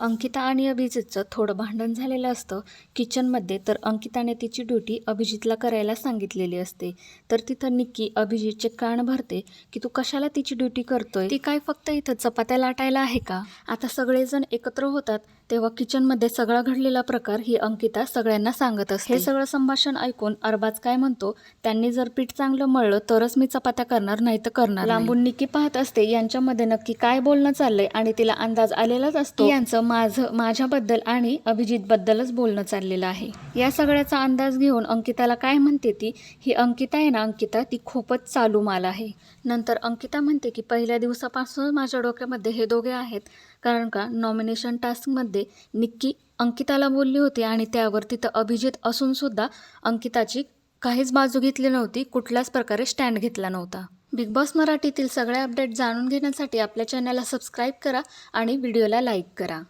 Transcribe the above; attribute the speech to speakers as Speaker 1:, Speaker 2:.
Speaker 1: अंकिता आणि अभिजितचं थोडं भांडण झालेलं असतं. किचनमध्ये तर अंकिताने तिची ड्युटी अभिजितला करायला सांगितलेली असते. तर तिथं निक्की अभिजितचे कान भरते की तू कशाला तिची ड्युटी करतोय? ती काय फक्त इथं चपात्या लाटायला आहे का? आता सगळेजण एकत्र होतात तेव्हा किचनमध्ये सगळा घडलेला प्रकार ही अंकिता सगळ्यांना सांगत असते. हे सगळं संभाषण ऐकून अरबाज काय म्हणतो? त्यांनी जर पीठ चांगलं मळलं तरच मी चपात्या करणार नाही तर करणार लांबून निक्की पाहत असते यांच्यामध्ये नक्की काय बोलणं चाललंय आणि तिला अंदाज आलेलाच असतो. यांचं माझं माझ्याबद्दल आणि अभिजितबद्दलच बोलणं चाललेलं आहे. या सगळ्याचा अंदाज घेऊन अंकिताला काय म्हणते ती ही अंकिता आहे ना अंकिता ती खूपच चालू माल आहे. नंतर अंकिता म्हणते की पहिल्या दिवसापासून माझ्या डोक्यामध्ये हे दोघे आहेत. कारण का? नॉमिनेशन टास्कमध्ये निक्की अंकिताला बोलली होती आणि त्यावर तिथं अभिजित असूनसुद्धा अंकिताची काहीच बाजू घेतली नव्हती कुठल्याच प्रकारे स्टँड घेतला नव्हता. बिग बॉस मराठीतील सगळे अपडेट जाणून घेण्यासाठी आपल्या चॅनलला सबस्क्राईब करा आणि व्हिडिओला लाईक करा.